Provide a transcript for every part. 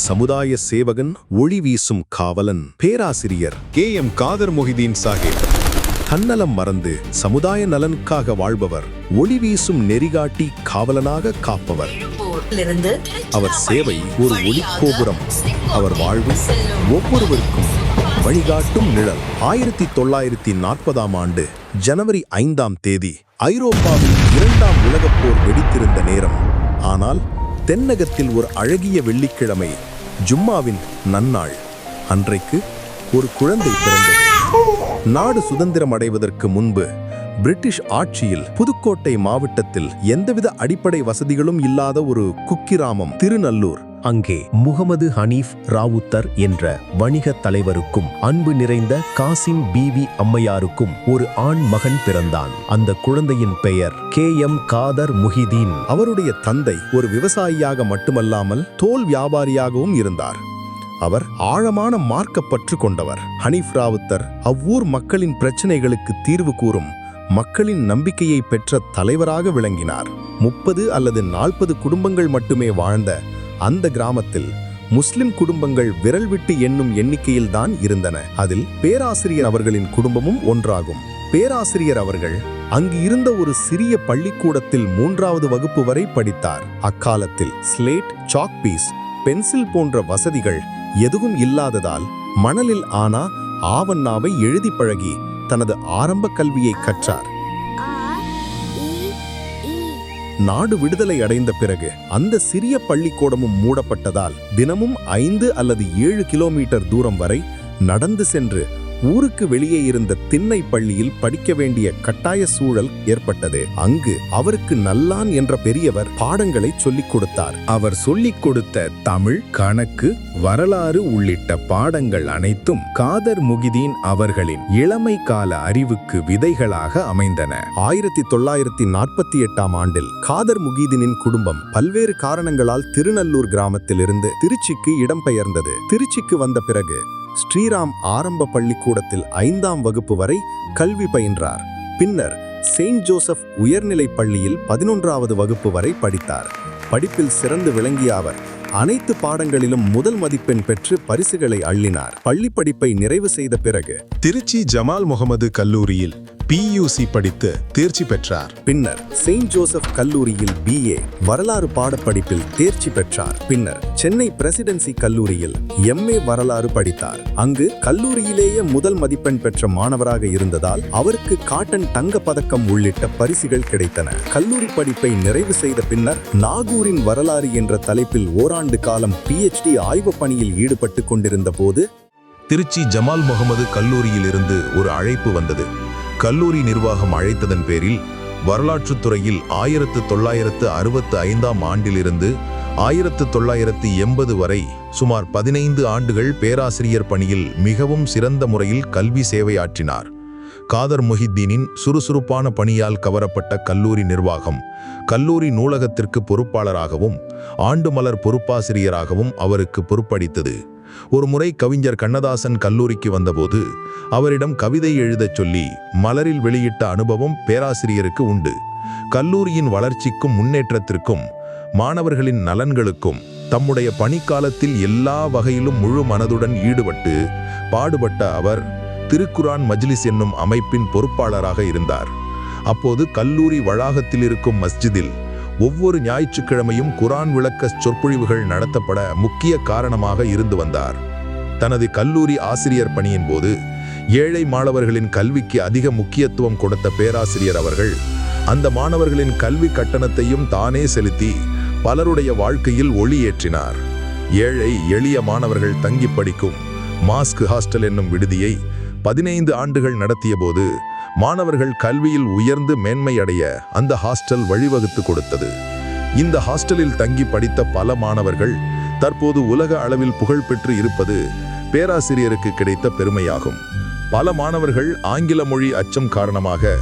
சமுதாய சேவகன் ஒளி வீசும் காவலன் பேராசிரியர் கே எம் காதர் மொஹிதீன் சாஹிப். தன்னலம் மறந்து சமுதாய நலனுக்காக வாழ்பவர் ஒளி வீசும் நெறிகாட்டி காவலனாக காப்பவர். அவர் சேவை ஒரு ஒளிக்கோபுரம் அவர் வாழ்வு ஒவ்வொருவருக்கும் வழிகாட்டும் நிழல். ஆயிரத்தி தொள்ளாயிரத்தி நாற்பதாம் ஆண்டு ஜனவரி ஐந்தாம் தேதி ஐரோப்பாவில் இரண்டாம் உலகப் போர் வெடித்திருந்த நேரம். ஆனால் தென்னகத்தில் ஒரு அழகிய வெள்ளிக்கிழமை ஜும்மாவின் நன்னாள். அன்றைக்கு ஒரு குழந்தை பிறந்தது. நாடு சுதந்திரம் அடைவதற்கு முன்பு பிரிட்டிஷ் ஆட்சியில் புதுக்கோட்டை மாவட்டத்தில் எந்தவித அடிப்படை வசதிகளும் இல்லாத ஒரு குக்கிராமம் திருநல்லூர். அங்கே முகமது ஹனீஃப் ராவுத்தர் என்ற வணிக தலைவருக்கும் அன்பு நிறைந்த காசிம் பிவி அம்மையாருக்கும் ஒரு ஆண் மகன் பிறந்தான். அந்த குழந்தையின் பெயர் கே எம் காதர் முஹிதீன். அவருடைய தந்தை ஒரு விவசாயியாக மட்டுமல்லாமல் தோல் வியாபாரியாகவும் இருந்தார். அவர் ஆழமான மார்க்கப்பற்று கொண்டவர். ஹனீஃப் ராவுத்தர் அவ்வூர் மக்களின் பிரச்சனைகளுக்கு தீர்வு கூறும் மக்களின் நம்பிக்கையை பெற்ற தலைவராக விளங்கினார். முப்பது அல்லது நாற்பது குடும்பங்கள் மட்டுமே வாழ்ந்த அந்த கிராமத்தில் முஸ்லிம் குடும்பங்கள் விரல் விட்டு எண்ணும் எண்ணிக்கையில்தான் இருந்தன. அதில் பேராசிரியர் அவர்களின் குடும்பமும் ஒன்றாகும். பேராசிரியர் அவர்கள் அங்கு இருந்த ஒரு சிறிய பள்ளிக்கூடத்தில் மூன்றாவது வகுப்பு வரை படித்தார். அக்காலத்தில் ஸ்லேட் சாக்பீஸ் பென்சில் போன்ற வசதிகள் எதுவும் இல்லாததால் மணலில் ஆனா ஆவண்ணாவை எழுதி பழகி தனது ஆரம்ப கல்வியை கற்றார். நாடு விடுதலை அடைந்த பிறகு அந்த சிறிய பள்ளிக்கூடமும் மூடப்பட்டதால் தினமும் ஐந்து அல்லது ஏழு கிலோமீட்டர் தூரம் வரை நடந்து சென்று ஊருக்கு வெளியே இருந்த திண்ணை பள்ளியில் படிக்க வேண்டிய கட்டாய சூழல் ஏற்பட்டது. அங்கு அவருக்கு நல்லான் என்ற பெரியவர் பாடங்களை சொல்லிக் கொடுத்தார். அவர் சொல்லிக் கொடுத்த தமிழ் கணக்கு வரலாறு உள்ளிட்ட பாடங்கள் அனைத்தும் காதர் முகிதீன் அவர்களின் இளமை கால அறிவுக்கு விதைகளாக அமைந்தன. ஆயிரத்தி தொள்ளாயிரத்தி நாற்பத்தி எட்டாம் ஆண்டில் காதர் முகிதீனின் குடும்பம் பல்வேறு காரணங்களால் திருநல்லூர் கிராமத்திலிருந்து திருச்சிக்கு இடம்பெயர்ந்தது. திருச்சிக்கு வந்த பிறகு ஸ்ரீராம் ஆரம்ப பள்ளிக்கூடத்தில் ஐந்தாம் வகுப்பு வரை கல்வி பயின்றார். பின்னர் செயின்ட் ஜோசப் உயர்நிலைப் பள்ளியில் பதினொன்றாவது வகுப்பு வரை படித்தார். படிப்பில் சிறந்து விளங்கிய அவர் அனைத்து பாடங்களிலும் முதல் மதிப்பெண் பெற்று பரிசுகளை அள்ளினார். பள்ளி படிப்பை நிறைவு செய்த பிறகு திருச்சி ஜமால் முகமது கல்லூரியில் பியூசி படித்து தேர்ச்சி பெற்றார். பின்னர் செயின்ட் ஜோசப் கல்லூரியில் பிஏ வரலாறு பாடப்படிப்பில் தேர்ச்சி பெற்றார். பின்னர் சென்னை பிரசிடென்சி கல்லூரியில் எம்ஏ வரலாறு படித்தார். அங்கு கல்லூரியிலேயே முதல் மதிப்பெண் பெற்ற மாணவராக இருந்ததால் அவருக்கு காட்டன் தங்க பதக்கம் உள்ளிட்ட பரிசுகள் கிடைத்தன. கல்லூரி படிப்பை நிறைவு செய்த பின்னர் நாகூரின் வரலாறு என்ற தலைப்பில் ஓராண்டு காலம் பிஎச்டி ஆய்வுப் பணியில் ஈடுபட்டு கொண்டிருந்த போது திருச்சி ஜமால் முகமது கல்லூரியிலிருந்து ஒரு அழைப்பு வந்தது. கல்லூரி நிர்வாகம் அழைத்ததன் பேரில் வரலாற்றுத் துறையில் ஆயிரத்து தொள்ளாயிரத்து அறுபத்து ஐந்தாம் ஆண்டிலிருந்து ஆயிரத்து தொள்ளாயிரத்து எண்பது வரை சுமார் பதினைந்து ஆண்டுகள் பேராசிரியர் பணியில் மிகவும் சிறந்த முறையில் கல்வி சேவையாற்றினார் காதர் முஹிதீனின் சுறுசுறுப்பான பணியால் கவரப்பட்ட கல்லூரி நிர்வாகம் கல்லூரி நூலகத்திற்கு பொறுப்பாளராகவும் ஆண்டு மலர் பொறுப்பாசிரியராகவும் அவருக்கு பொறுப்பளித்தது. ஒரு முறை கவிஞர் கண்ணதாசன் கல்லூரிக்கு வந்தபோது அவரிடம் கவிதை எழுதச் சொல்லி மலரில் வெளியிட்ட அனுபவம் பேராசிரியருக்கு உண்டு. கல்லூரியின் வளர்ச்சிக்கும் முன்னேற்றத்திற்கும் மாணவர்களின் நலன்களுக்கும் தம்முடைய பணிக்காலத்தில் எல்லா வகையிலும் முழு மனதுடன் ஈடுபட்டு பாடுபட்ட அவர் திருக்குரான் மஜ்லிஸ் என்னும் அமைப்பின் பொறுப்பாளராக இருந்தார். அப்போது கல்லூரி வளாகத்தில் இருக்கும் மஸ்ஜிதில் ஒவ்வொரு ஞாயிற்றுக்கிழமையும் குரான் விளக்க சொற்பொழிவுகள் நடத்தப்பட முக்கிய காரணமாக இருந்து வந்தார். தனது கல்லூரி ஆசிரியர் பணியின் போது ஏழை மாணவர்களின் கல்விக்கு அதிக முக்கியத்துவம் கொடுத்த பேராசிரியர் அவர்கள் அந்த மாணவர்களின் கல்வி கட்டணத்தையும் தானே செலுத்தி பலருடைய வாழ்க்கையில் ஒளியேற்றினார் ஏழை எளிய மாணவர்கள் தங்கி படிக்கும் மாஸ்க் ஹாஸ்டல் என்னும் விடுதியை பதினைந்து ஆண்டுகள் நடத்தியபோது மாணவர்கள் கல்வியில் உயர்ந்து மேன்மை அடைய அந்த ஹாஸ்டல் வழிவகுத்து கொடுத்தது. இந்த ஹாஸ்டலில் தங்கி படித்த பல மாணவர்கள் தற்போது உலக அளவில் புகழ் பெற்று இருப்பது பேராசிரியருக்கு கிடைத்த பெருமையாகும். பல மாணவர்கள் ஆங்கில மொழி அச்சம் காரணமாக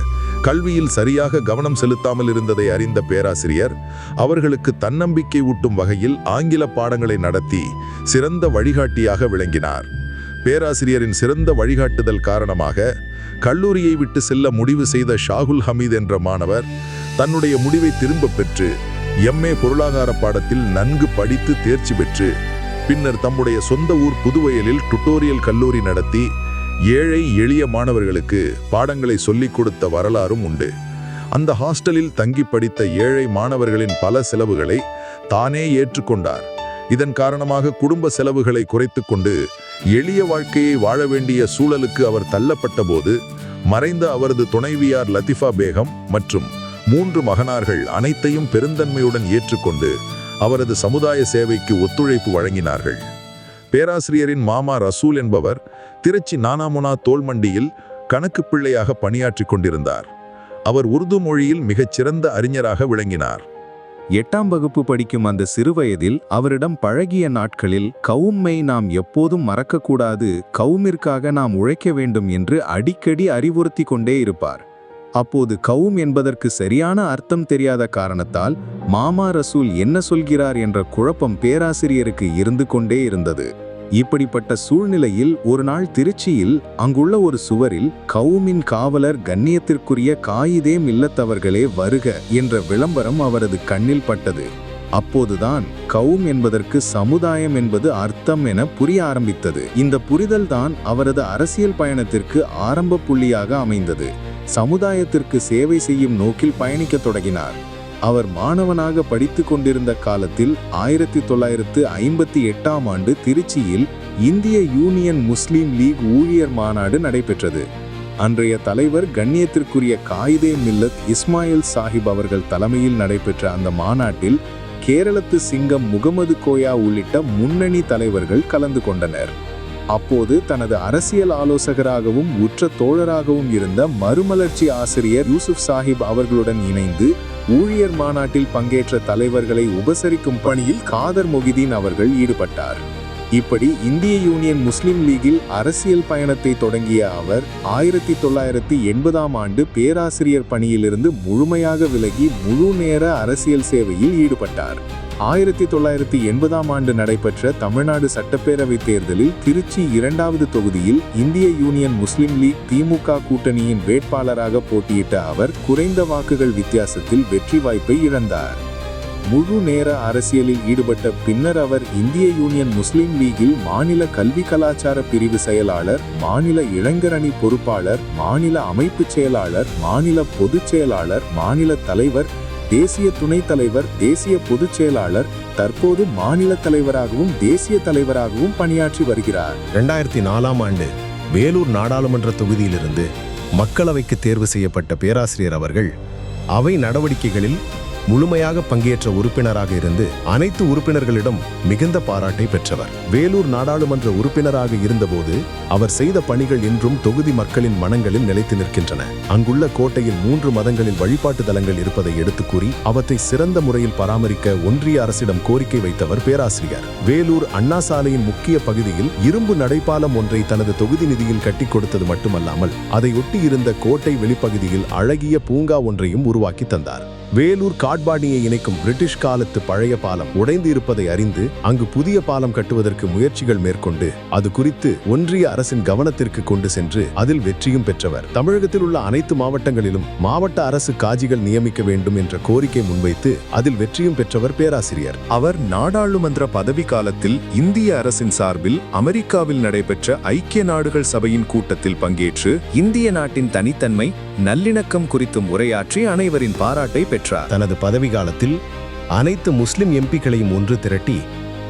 கல்வியில் சரியாக கவனம் செலுத்தாமல் இருந்ததை அறிந்த பேராசிரியர் அவர்களுக்கு தன்னம்பிக்கை ஊட்டும் வகையில் ஆங்கில பாடங்களை நடத்தி சிறந்த வழிகாட்டியாக விளங்கினார். பேராசிரியரின் சிறந்த வழிகாட்டுதல் காரணமாக கல்லூரியை விட்டு செல்ல முடிவு செய்த ஷாகுல் ஹமீத் என்ற மாணவர் தன்னுடைய முடிவை திரும்ப பெற்று எம்ஏ பொருளாதார பாடத்தில் நன்கு படித்து தேர்ச்சி பெற்று பின்னர் தம்முடைய சொந்த ஊர் புதுவயலில் டுட்டோரியல் கல்லூரி நடத்தி ஏழை எளிய மாணவர்களுக்கு பாடங்களை சொல்லிக் கொடுத்த வரலாறும் உண்டு. அந்த ஹாஸ்டலில் தங்கி படித்த ஏழை மாணவர்களின் பல செலவுகளை தானே ஏற்றுக்கொண்டார். இதன் காரணமாக குடும்ப செலவுகளை குறைத்து கொண்டு எளிய வாழ்க்கையை வாழ வேண்டிய சூழலுக்கு அவர் தள்ளப்பட்ட போது மறைந்த அவரது துணைவியார் லத்திஃபா பேகம் மற்றும் மூன்று மகனார்கள் அனைத்தையும் பெருந்தன்மையுடன் ஏற்றுக்கொண்டு அவரது சமுதாய சேவைக்கு ஒத்துழைப்பு வழங்கினார்கள். பேராசிரியரின் மாமா ரசூல் என்பவர் திருச்சி நானாமுனா தோல்மண்டியில் கணக்கு பிள்ளையாக பணியாற்றி கொண்டிருந்தார். அவர் உருது மொழியில் மிகச் சிறந்த அறிஞராக விளங்கினார். எட்டாம் வகுப்பு படிக்கும் அந்த சிறுவயதில் அவரிடம் பழகிய நாட்களில் கவும்மை நாம் எப்போதும் மறக்கக்கூடாது கவுமிற்காக நாம் உழைக்க வேண்டும் என்று அடிக்கடி அறிவுறுத்தி கொண்டே இருப்பார். அப்போது கவும் என்பதற்கு சரியான அர்த்தம் தெரியாத காரணத்தால் மாமா ரசூல் என்ன சொல்கிறார் என்ற குழப்பம் பேராசிரியருக்கு இருந்து கொண்டே இருந்தது. இப்படிப்பட்ட சூழ்நிலையில் ஒரு நாள் திருச்சியில் அங்குள்ள ஒரு சுவரில் கவுமின் காவலர் கண்ணியத்திற்குரிய காயிதே மில்லத்தவர்களே வருக என்ற விளம்பரம் அவரது கண்ணில் பட்டது. அப்போதுதான் கவும் என்பதற்கு சமுதாயம் என்பது அர்த்தம் என புரிய ஆரம்பித்தது. இந்த புரிதல்தான் அவரது அரசியல் பயணத்திற்கு ஆரம்ப புள்ளியாக அமைந்தது. சமுதாயத்திற்கு சேவை செய்யும் நோக்கில் பயணிக்கத் தொடங்கினார். அவர் மாணவனாக படித்து கொண்டிருந்த காலத்தில் ஆயிரத்தி தொள்ளாயிரத்து ஐம்பத்தி எட்டாம் ஆண்டு திருச்சியில் இந்திய யூனியன் முஸ்லீம் லீக் ஊழியர் மாநாடு நடைபெற்றது. அன்றைய தலைவர் கண்ணியத்திற்குரிய காயிதே மில்லத் இஸ்மாயில் சாஹிப் அவர்கள் தலைமையில் நடைபெற்ற அந்த மாநாட்டில் கேரளத்து சிங்கம் முகமது கோயா உள்ளிட்ட முன்னணி தலைவர்கள் கலந்து கொண்டனர். அப்போது தனது அரசியல் ஆலோசகராகவும் உற்ற தோழராகவும் இருந்த மறுமலர்ச்சி ஆசிரியர் யூசுப் சாஹிப் அவர்களுடன் இணைந்து ஊழியர் மாநாட்டில் பங்கேற்ற தலைவர்களை உபசரிக்கும் பணியில் காதர் மொகிதீன் அவர்கள் ஈடுபட்டார். இப்படி இந்திய யூனியன் முஸ்லிம் லீகில் அரசியல் பயணத்தை தொடங்கிய அவர் ஆயிரத்தி தொள்ளாயிரத்தி எண்பதாம் ஆண்டு பேராசிரியர் பணியிலிருந்து முழுமையாக விலகி முழு நேர அரசியல் சேவையில் ஈடுபட்டார். ஆயிரத்தி தொள்ளாயிரத்தி எண்பதாம் ஆண்டு நடைபெற்ற தமிழ்நாடு சட்டப்பேரவை தேர்தலில் திருச்சி இரண்டாவது தொகுதியில் இந்திய யூனியன் முஸ்லிம் லீக் திமுக கூட்டணியின் வேட்பாளராக போட்டியிட்ட அவர் குறைந்த வாக்குகள் வித்தியாசத்தில் வெற்றி வாய்ப்பை இழந்தார். முழு நேர அரசியலில் ஈடுபட்ட பின்னர் அவர் இந்திய யூனியன் முஸ்லிம் லீகில் மாநில கல்வி கலாச்சார பிரிவு செயலாளர் மாநில இளைஞரணி பொறுப்பாளர் மாநில அமைப்பு செயலாளர் மாநில பொதுச் செயலாளர் மாநில தலைவர் தேசிய துணைத் தலைவர் தேசிய பொதுச் செயலாளர் தற்போது மாநில தலைவராகவும் தேசிய தலைவராகவும் பணியாற்றி வருகிறார். ரெண்டாயிரத்தி நாலாம் ஆண்டு வேலூர் நாடாளுமன்ற தொகுதியிலிருந்து மக்களவைக்கு தேர்வு செய்யப்பட்ட பேராசிரியர் அவர்கள் அவை நடவடிக்கைகளில் முழுமையாக பங்கேற்ற உறுப்பினராக இருந்து அனைத்து உறுப்பினர்களிடம் மிகுந்த பாராட்டை பெற்றவர். வேலூர் நாடாளுமன்ற உறுப்பினராக இருந்தபோது அவர் செய்த பணிகள் இன்றும் தொகுதி மக்களின் மனங்களில் நிலைத்து நிற்கின்றன. அங்குள்ள கோட்டையில் மூன்று மதங்களில் வழிபாட்டு தலங்கள் இருப்பதை எடுத்துக் கூறி அவற்றை சிறந்த முறையில் பராமரிக்க ஒன்றிய அரசிடம் கோரிக்கை வைத்தவர் பேராசிரியர். வேலூர் அண்ணா சாலையின் முக்கிய பகுதியில் இரும்பு நடைபாலம் ஒன்றை தனது தொகுதி நிதியில் கட்டிக் கொடுத்தது மட்டுமல்லாமல் அதை இருந்த கோட்டை வெளிப்பகுதியில் அழகிய பூங்கா ஒன்றையும் உருவாக்கி தந்தார். வேலூர் காட்பாடியை இணைக்கும் பிரிட்டிஷ் காலத்து பழைய பாலம் உடைந்து இருப்பதை அறிந்து அங்கு புதிய பாலம் கட்டுவதற்கு முயற்சிகள் மேற்கொண்டு அது குறித்து ஒன்றிய அரசின் கவனத்திற்கு கொண்டு சென்று அதில் வெற்றியும் பெற்றவர். தமிழகத்தில் உள்ள அனைத்து மாவட்டங்களிலும் மாவட்ட அரசு காஜிகள் நியமிக்க வேண்டும் என்ற கோரிக்கை முன்வைத்து அதில் வெற்றியும் பெற்றவர் பேராசிரியர். அவர் நாடாளுமன்ற பதவி காலத்தில் இந்திய அரசின் சார்பில் அமெரிக்காவில் நடைபெற்ற ஐக்கிய நாடுகள் சபையின் கூட்டத்தில் பங்கேற்று இந்திய நாட்டின் தனித்தன்மை நல்லிணக்கம் குறித்தும் உரையாற்றி அனைவரின் பாராட்டை பெற்றார். பெற்றார் தனது பதவி காலத்தில் அனைத்து முஸ்லிம் எம்பிக்களையும் ஒன்று திரட்டி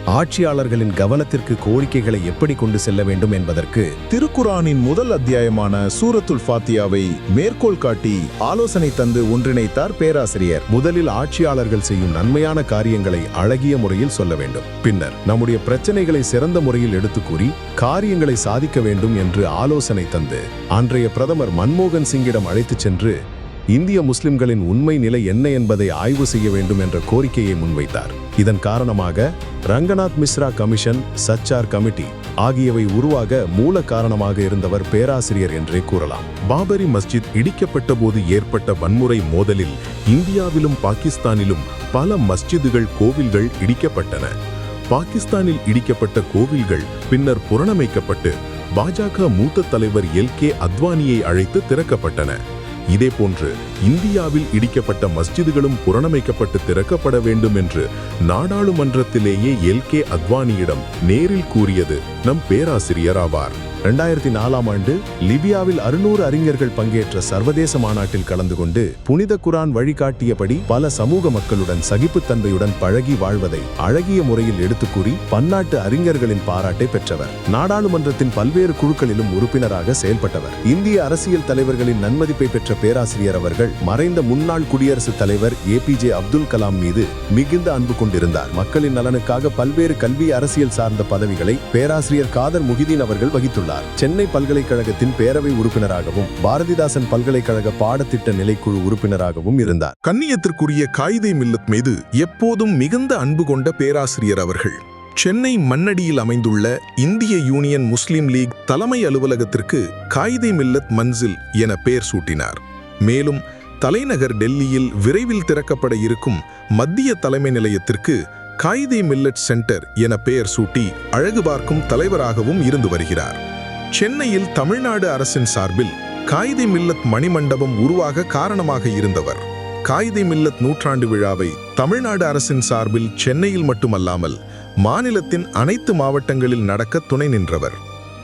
ஆட்சியாளர்களின் கவனத்திற்கு கோரிக்கைகளை எப்படி கொண்டு செல்ல வேண்டும் என்பதற்கு திருக்குரானின் முதல் அத்தியாயமான சூரத்துல் ஃபாத்தியாவை மேற்கோள் காட்டி ஆலோசனை தந்து ஒன்றிணைத்தார் பேராசிரியர். முதலில் ஆட்சியாளர்கள் செய்யும் நன்மையான காரியங்களை அழகிய முறையில் சொல்ல வேண்டும். பின்னர் நம்முடைய பிரச்சனைகளை சிறந்த முறையில் எடுத்து கூறி காரியங்களை சாதிக்க வேண்டும் என்று ஆலோசனை தந்து அன்றைய பிரதமர் மன்மோகன் சிங்கிடம் அழைத்துச் சென்று இந்திய முஸ்லிம்களின் உண்மை நிலை என்ன என்பதை ஆய்வு செய்ய வேண்டும் என்ற கோரிக்கையை முன்வைத்தார். இதன் காரணமாக ரங்கநாத் மிஸ்ரா கமிஷன் சச்சார் கமிட்டி ஆகியவை உருவாக மூல காரணமாக இருந்தவர் பேராசிரியர் என்றே கூறலாம். பாபரி மஸ்ஜித் இடிக்கப்பட்ட போது ஏற்பட்ட வன்முறை மோதலில் இந்தியாவிலும் பாகிஸ்தானிலும் பல மஸ்ஜிதுகள் கோவில்கள் இடிக்கப்பட்டன. பாகிஸ்தானில் இடிக்கப்பட்ட கோவில்கள் பின்னர் புறணமைக்கப்பட்டு பாஜக மூத்த தலைவர் எல் கே அத்வானியை அழைத்து திறக்கப்பட்டன. இதேபோன்று இந்தியாவில் இடிக்கப்பட்ட மஸ்ஜிதுகளும் புரணமைக்கப்பட்டு திறக்கப்பட வேண்டும் என்று நாடாளுமன்றத்திலேயே எல் கே அத்வானியிடம் நேரில் கூறியது நம் பேராசிரியர் ஆவார். இரண்டாயிரத்தி நாலாம் ஆண்டு லிபியாவில் அறுநூறு அறிஞர்கள் பங்கேற்ற சர்வதேச மாநாட்டில் கலந்து கொண்டு புனித குரான் வழிகாட்டியபடி பல சமூக மக்களுடன் சகிப்புத்தன்மையுடன் பழகி வாழ்வதை அழகிய முறையில் எடுத்துக்கூறி பன்னாட்டு அறிஞர்களின் பாராட்டை பெற்றவர். நாடாளுமன்றத்தின் பல்வேறு குழுக்களிலும் உறுப்பினராக செயல்பட்டவர். இந்திய அரசியல் தலைவர்களின் நன்மதிப்பை பெற்ற பேராசிரியர் அவர்கள் மறைந்த முன்னாள் குடியரசுத் தலைவர் ஏ பிஜே அப்துல் கலாம் மீது மிகுந்த அன்பு கொண்டிருந்தார். மக்களின் நலனுக்காக பல்வேறு கல்வி அரசியல் சார்ந்த பதவிகளை பேராசிரியர் காதர் முகிதீன் அவர்கள் வகித்துள்ளார். சென்னை பல்கலைக்கழகத்தின் பேரவை உறுப்பினராகவும் பாரதிதாசன் பல்கலைக்கழக பாடத்திட்ட நிலைக்குழு உறுப்பினராகவும் இருந்தார். கண்ணியத்திற்குரிய காயிதை மில்லத் மீது எப்போதும் மிகுந்த அன்பு கொண்ட பேராசிரியர் அவர்கள் சென்னை மண்ணடியில் அமைந்துள்ள இந்திய யூனியன் முஸ்லிம் லீக் தலைமை அலுவலகத்திற்கு காயிதே மில்லத் மன்சில் என பெயர் சூட்டினார். மேலும் தலைநகர் டெல்லியில் விரைவில் திறக்கப்பட இருக்கும் மத்திய தலைமை நிலையத்திற்கு காயிதே மில்லட் சென்டர் என பெயர் சூட்டி அழகு பார்க்கும் தலைவராகவும் இருந்து வருகிறார். சென்னையில் தமிழ்நாடு அரசின் சார்பில் காயிதே மில்லத் மணிமண்டபம் உருவாக காரணமாக இருந்தவர். காயிதே மில்லத் நூற்றாண்டு விழாவை தமிழ்நாடு அரசின் சார்பில் சென்னையில் மட்டுமல்லாமல் மாநிலத்தின் அனைத்து மாவட்டங்களில் நடக்க துணை நின்றவர்.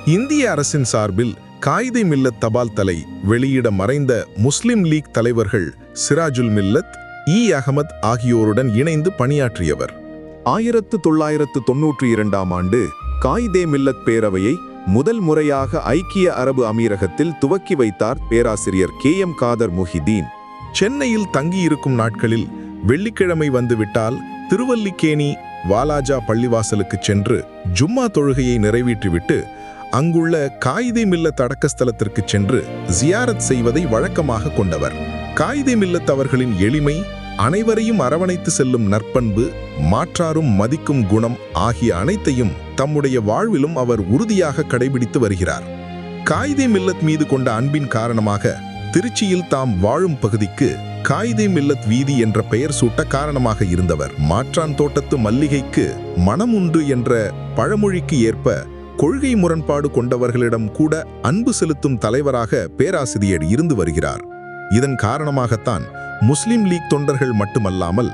இந்திய அரசின் சார்பில் காயிதை மில்லத் தபால் தலை வெளியிட மறைந்த முஸ்லிம் லீக் தலைவர்கள் சிராஜுல் மில்லத் இ அகமத் ஆகியோருடன் இணைந்து பணியாற்றியவர். ஆயிரத்து தொள்ளாயிரத்து தொன்னூற்றி இரண்டாம் ஆண்டு காயிதே மில்லத் பேரவையை முதல் முறையாக ஐக்கிய அரபு அமீரகத்தில் துவக்கி வைத்தார் பேராசிரியர் கே எம் காதர் முஹிதீன். சென்னையில் தங்கியிருக்கும் நாட்களில் வெள்ளிக்கிழமை வந்துவிட்டால் திருவல்லிக்கேணி வாலாஜா பள்ளிவாசலுக்கு சென்று ஜும்மா தொழுகையை நிறைவேற்றிவிட்டு அங்குள்ள காயிதே மில்லத் அடக்கஸ்தலத்திற்கு சென்று ஜியாரத் செய்வதை வழக்கமாக கொண்டவர். காயிதே மில்லத் அவர்களின் எளிமை அனைவரையும் அரவணைத்து செல்லும் நற்பண்பு மாற்றாரும் மதிக்கும் குணம் ஆகிய அனைத்தையும் தம்முடைய வாழ்விலும் அவர் உறுதியாக கடைபிடித்து வருகிறார். காயிதே மில்லத் மீது கொண்ட அன்பின் காரணமாக திருச்சியில் தாம் வாழும் பகுதிக்கு காயிதே மில்லத் வீதி என்ற பெயர் சூட்ட காரணமாக இருந்தவர். மாற்றான் தோட்டத்து மல்லிகைக்கு மனம் உண்டு என்ற பழமொழிக்கு ஏற்ப கொள்கை முரண்பாடு கொண்டவர்களிடம் கூட அன்பு செலுத்தும் தலைவராக பேராசிரியர் இருந்து வருகிறார். இதன் காரணமாகத்தான் முஸ்லிம் லீக் தொண்டர்கள் மட்டுமல்லாமல்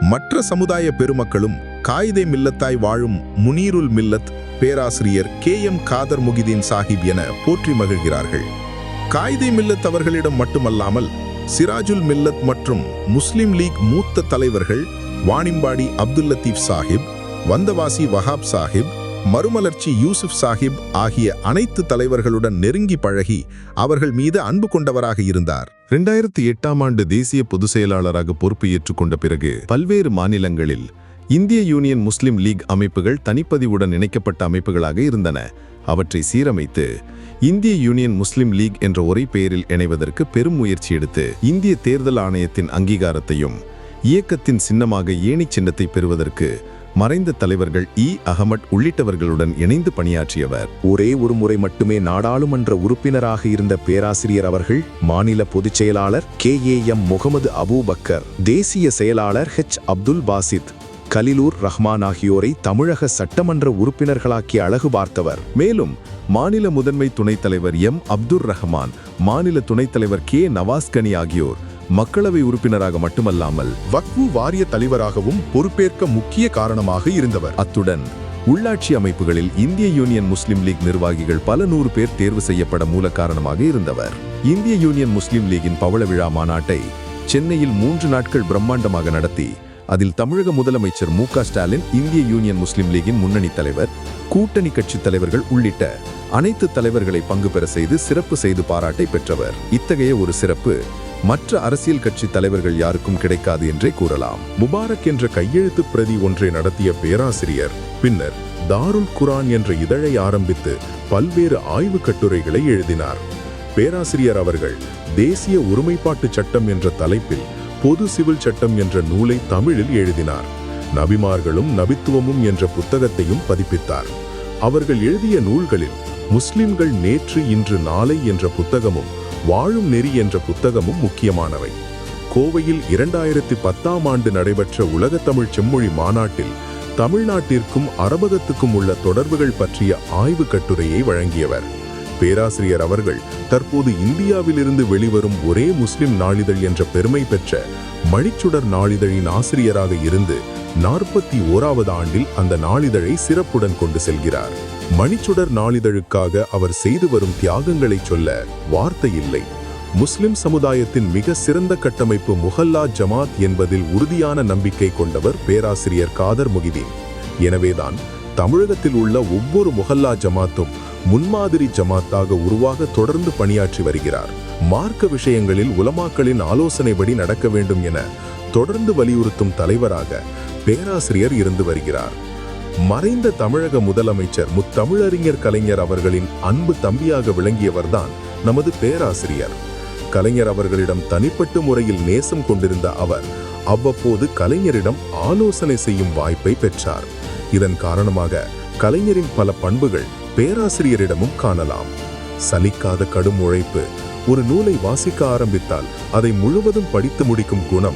மற்ற சமுதாய பெருமக்களும் காயிதே மில்லத்தாய் வாழும் முனீருல் மில்லத் பேராசிரியர் கே எம் காதர் முகிதீன் சாஹிப் என போற்றி மகிழ்கிறார்கள். காயிதே மில்லத் அவர்களிடம் மட்டுமல்லாமல் சிராஜுல் மில்லத் மற்றும் முஸ்லிம் லீக் மூத்த தலைவர்கள் வாணிம்பாடி அப்துல் லத்தீப் சாஹிப் வந்தவாசி வஹாப் சாஹிப் மறுமலர்ச்சி யூசுப் சாஹிப் ஆகிய அனைத்து தலைவர்களுடன் நெருங்கி பழகி அவர்கள் மீது அன்பு கொண்டவராக இருந்தார். இரண்டாயிரத்தி எட்டாம் ஆண்டு தேசிய பொதுச் செயலாளராக பொறுப்பு ஏற்றுக்கொண்ட பிறகு பல்வேறு மாநிலங்களில் இந்திய யூனியன் முஸ்லிம் லீக் அமைப்புகள் தனிப்பதிவுடன் இணைக்கப்பட்ட அமைப்புகளாக இருந்தன. அவற்றை சீரமைத்து இந்திய யூனியன் முஸ்லிம் லீக் என்ற ஒரே பெயரில் இணைவதற்கு பெரும் முயற்சி எடுத்து இந்திய தேர்தல் ஆணையத்தின் அங்கீகாரத்தையும் இயக்கத்தின் சின்னமாக ஏணி சின்னத்தை பெறுவதற்கு மறைந்த தலைவர்கள் இ. அகமட் உள்ளிட்டவர்களுடன் இணைந்து பணியாற்றியவர். ஒரே ஒரு முறை மட்டுமே நாடாளுமன்ற உறுப்பினராக இருந்த பேராசிரியர் அவர்கள் மாநில பொதுச் செயலாளர் K. A. M. Mohammed Abubakar தேசிய செயலாளர் ஹெச். அப்துல் பாசித் கலிலூர் ரஹ்மான் ஆகியோரை தமிழக சட்டமன்ற உறுப்பினர்களாக்கி அழகு பார்த்தவர். மேலும் மாநில முதன்மை துணைத் தலைவர் எம். அப்துல் ரஹ்மான் மாநில துணைத் தலைவர் கே. நவாஸ்கனி ஆகியோர் மக்களவை உறுப்பினராக மட்டுமல்லாமல் வக்ஃபு வாரிய தலைவராகவும் பொறுப்பேற்க முக்கிய காரணமாக இருந்தவர். அத்துடன் உள்ளாட்சி அமைப்புகளில் இந்திய யூனியன் முஸ்லிம் லீக் நிர்வாகிகள் பல நூறு பேர் தேர்வு செய்யப்பட மூல காரணமாக இருந்தவர். இந்திய யூனியன் முஸ்லிம் லீகின் பவள விழா மாநாட்டை சென்னையில் மூன்று நாட்கள் பிரம்மாண்டமாக நடத்தி அதில் தமிழக முதலமைச்சர் மு க ஸ்டாலின் இந்திய யூனியன் முஸ்லிம் லீகின் முன்னணி தலைவர் கூட்டணி கட்சி தலைவர்கள் உள்ளிட்ட அனைத்து தலைவர்களை பங்கு பெற செய்து சிறப்பு செய்து பாராட்டை பெற்றவர். இத்தகைய ஒரு சிறப்பு மற்ற அரசியல் கட்சி தலைவர்கள் யாருக்கும் கிடைக்காது என்றே கூறலாம். முபாரக் என்ற கையெழுத்து பிரதி ஒன்றை நடத்திய பேராசிரியர் பின்னர் தாருல் குரான் என்ற இதழை ஆரம்பித்து பல்வேறு ஆய்வு கட்டுரைகளை எழுதினார். பேராசிரியர் அவர்கள் தேசிய ஒருமைப்பாட்டு சட்டம் என்ற தலைப்பில் பொது சிவில் சட்டம் என்ற நூலை தமிழில் எழுதினார். நபிமார்களும் நபித்துவமும் என்ற புத்தகத்தையும் பதிப்பித்தார். அவர்கள் எழுதிய நூல்களில் முஸ்லிம்கள் நேற்று இன்று நாளை என்ற புத்தகமும் வாழும் நெறி என்ற புத்தகமும் முக்கியமானவை. கோவையில் இரண்டாயிரத்தி பத்தாம் ஆண்டு நடைபெற்ற உலக தமிழ் செம்மொழி மாநாட்டில் தமிழ்நாட்டிற்கும் அரபகத்துக்கும் உள்ள தொடர்புகள் பற்றிய ஆய்வு கட்டுரையை வழங்கியவர். பேராசிரியர் அவர்கள் தற்போது இந்தியாவிலிருந்து வெளிவரும் ஒரே முஸ்லிம் நாளிதழ் என்ற பெருமை பெற்ற மணிச்சுடர் நாளிதழின் ஆசிரியராக இருந்து நாற்பத்தி ஓராவது ஆண்டில் அந்த நாளிதழை சிறப்புடன் கொண்டு செல்கிறார். மணிச்சுடர் நாளிதழுக்காக அவர் செய்து வரும் தியாகங்களை சொல்ல வார்த்தை இல்லை. முஸ்லிம் சமுதாயத்தின் மிக சிறந்த கட்டமைப்பு முஹல்லா ஜமாத் என்பதில் உறுதியான நம்பிக்கை கொண்டவர் பேராசிரியர் காதர் முகிதீன். எனவேதான் தமிழகத்தில் உள்ள ஒவ்வொரு முஹல்லா ஜமாத்தும் முன்மாதிரி ஜமாத்தாக உருவாக தொடர்ந்து பணியாற்றி வருகிறார். மார்க்க விஷயங்களில் உலமாக்களின் ஆலோசனைபடி நடக்க வேண்டும் என தொடர்ந்து வலியுறுத்தும் தலைவராக பேராசிரியர் இருந்து வருகிறார். மறைந்த தமிழக முதலமைச்சர் முத்தமிழறிஞர் கலைஞர் அவர்களின் அன்பு தம்பியாக விளங்கியவர்தான் நமது பேராசிரியர். கலைஞர் அவர்களிடம் தனிப்பட்ட முறையில் நேசம் கொண்டிருந்த அவர் அவ்வப்போது கலைஞரிடம் ஆலோசனை செய்யும் வாய்ப்பை பெற்றார். இதன் காரணமாக கலைஞரின் பல பண்புகள் பேராசிரியரிடமும் காணலாம். சலிக்காத கடும் உழைப்பு. ஒரு நூலை வாசிக்க ஆரம்பித்தால் அதை முழுவதும் படித்து முடிக்கும் குணம்.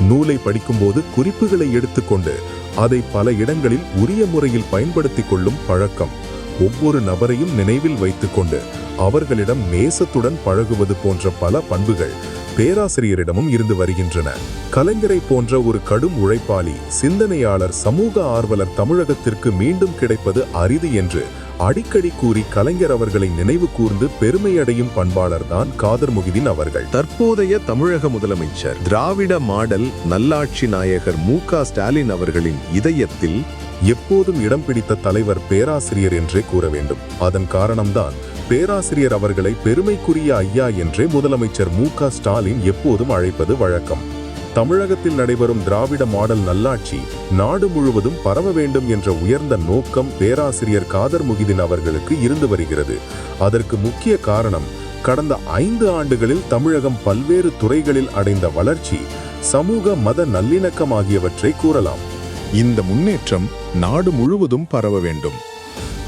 நூலை படிக்கும்போது குறிப்புகளை எடுத்துக்கொண்டு அதை பல இடங்களில் உரிய முறையில் பயன்படுத்திக் கொள்ளும் பழக்கம். ஒவ்வொரு நபரையும் நினைவில் வைத்துக்கொண்டு அவர்களிடம் நேசத்துடன் பழகுவது போன்ற பல பண்புகள் பேராசிரியரிடமும் இருந்து வருகின்றன. கலைஞரை போன்ற ஒரு கடும் உழைப்பாளி சிந்தனையாளர் சமூக ஆர்வலர் தமிழகத்திற்கு மீண்டும் கிடைப்பது அரிது என்று அடிக்கடி கூறி கலைஞர் அவர்களை நினைவு கூர்ந்து பெருமையடையும் பண்பாளர்தான் காதர் முகிதீன் அவர்கள். தற்போதைய தமிழக முதலமைச்சர் திராவிட மாடல் நல்லாட்சி நாயகர் மு ஸ்டாலின் அவர்களின் இதயத்தில் எப்போதும் இடம் பிடித்த தலைவர் பேராசிரியர் என்றே கூற வேண்டும். அதன் காரணம்தான் பேராசிரியர் அவர்களை பெருமைக்குரிய ஐயா என்றே முதலமைச்சர் மு க ஸ்டாலின் எப்போதும் அழைப்பது வழக்கம். தமிழகத்தில் நடைபெறும் திராவிட மாடல் நல்லாட்சி நாடு முழுவதும் பரவ வேண்டும் என்ற உயர்ந்த நோக்கம் பேராசிரியர் காதர் முகிதீன் அவர்களுக்கு இருந்து வருகிறது. அதற்கு முக்கிய காரணம் கடந்த ஐந்து ஆண்டுகளில் தமிழகம் பல்வேறு துறைகளில் அடைந்த வளர்ச்சி சமூக மத நல்லிணக்கம் ஆகியவற்றை கூறலாம். இந்த முன்னேற்றம் நாடு முழுவதும் பரவ வேண்டும்.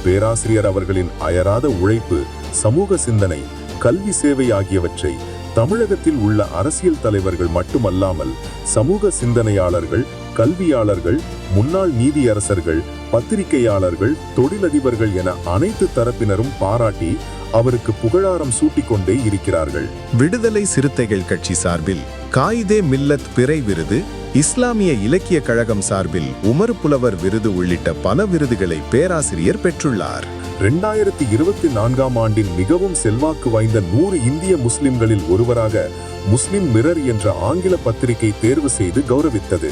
பேராசிரியர் அவர்களின் அயராத உழைப்பு சமூக சிந்தனை கல்வி சேவை ஆகியவற்றை தமிழகத்தில் உள்ள அரசியல் தலைவர்கள் மட்டுமல்லாமல் சமூக சிந்தனையாளர்கள் கல்வியாளர்கள் முன்னாள் நீதியரசர்கள் பத்திரிகையாளர்கள் தொழிலதிபர்கள் என அனைத்து தரப்பினரும் பாராட்டி அவருக்கு புகழாரம் சூட்டிக்கொண்டே இருக்கிறார்கள். விடுதலை சிறுத்தைகள் கட்சி சார்பில் காயிதே மில்லத் பிறை விருது இஸ்லாமிய இலக்கிய கழகம் சார்பில் உமர் புலவர் விருது உள்ளிட்ட பல விருதுகளை பேராசிரியர் பெற்றுள்ளார். இரண்டாயிரத்தி இருபத்தி நான்காம் ஆண்டின் மிகவும் செல்வாக்கு வாய்ந்த நூறு இந்திய முஸ்லிம்களில் ஒருவராக முஸ்லிம் மிரர் என்ற ஆங்கில பத்திரிகை தேர்வு செய்து கௌரவித்தது.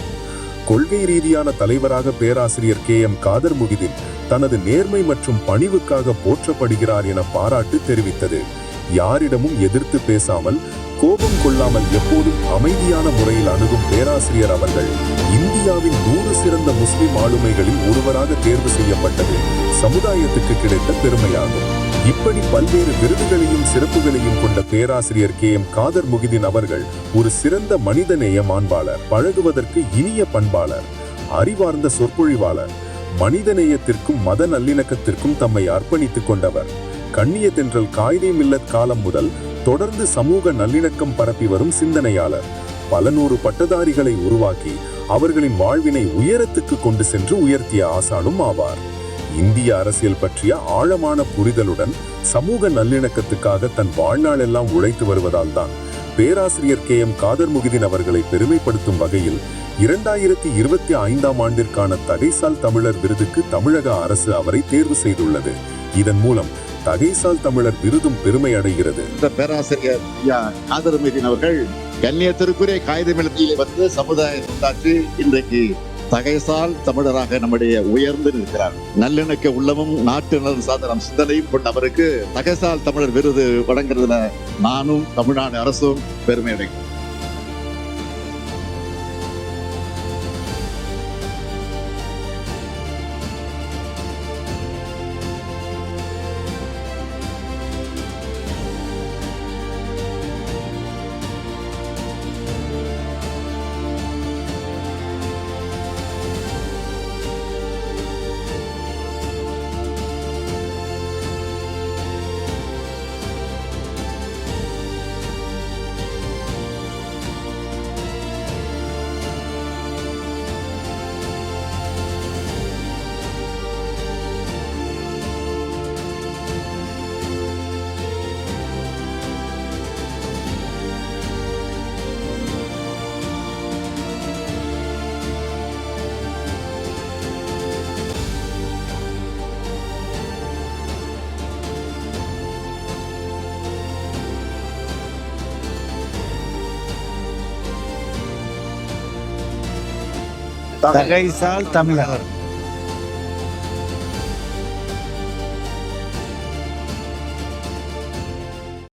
கொள்கை ரீதியான தலைவராக பேராசிரியர் கே எம் காதர் முகிதின் தனது நேர்மை மற்றும் பணிவுக்காக போற்றப்படுகிறார் என பாராட்டு தெரிவித்தது. யாரிடமும் எதிர்த்து பேசாமல் கோபம் கொள்ளாமல் எப்போதும் அமைதியான முறையில் அணுகும் பேராசிரியர் அவர்கள் இந்தியாவின் நூறு சிறந்த முஸ்லிம் ஆளுமைகளில் ஒருவராக தேர்வு செய்யப்பட்டது சமுதாயத்துக்கு கிடைத்த பெருமையாகும். இப்படி பல்வேறு விருதுகளையும் சிறப்புகளையும் கொண்ட பேராசிரியர் கே எம் காதர் முகிதீன் அவர்கள் ஒரு சிறந்த மனிதநேய மாண்பாளர் பழகுவதற்கு இனிய பண்பாளர் அறிவார்ந்த சொற்பொழிவாளர் மனிதநேயத்திற்கும் மத நல்லிணக்கத்திற்கும் தம்மை அர்ப்பணித்துக் கொண்டவர். கண்ணிய தென்றல் காயிதே மில்லத் காலம் முதல் தொடர்ந்து சமூக நல்லிணக்கம் பரப்பி வரும் சிந்தனையாளர். பல நூறு பட்டதாரிகளை உருவாக்கி அவர்களின் வாழ்வினை உயரத்துக்கு கொண்டு சென்று உயர்த்திய ஆசானும் ஆவார். இந்திய அரசியல் பற்றிய ஆழமான புரிதலுடன் சமூக நல்லிணக்கத்துக்காக தன் வாழ்நாளெல்லாம் உழைத்து வருவதால் தான் பேராசிரியர் கே எம் காதர் முகிதீன் அவர்களை பெருமைப்படுத்தும் வகையில் இரண்டாயிரத்தி இருபத்தி ஐந்தாம் ஆண்டிற்கான தகைசால் தமிழர் விருதுக்கு தமிழக அரசு அவரை தேர்வு செய்துள்ளது. இதன் மூலம் தகைசால் தமிழர் விருதும் பெருமை அடைகிறது. இந்த பேராசிரியர் ஐயா அவர்கள் கண்ணியத்திற்குரிய காகிதமிலத்திலே வந்து சமுதாயம் உண்டாற்றி இன்றைக்கு தகைசால் தமிழராக நம்முடைய உயர்ந்து நிற்கிறார். நல்லிணக்க உள்ளமும் நாட்டு நலன் சாதனம் சிந்தனையும் கொண்ட அவருக்கு தகைசால் தமிழர் விருது வழங்குறதுல நானும் தமிழ்நாடு அரசும் பெருமை அடைகிறேன் தகைசால் தமிழர்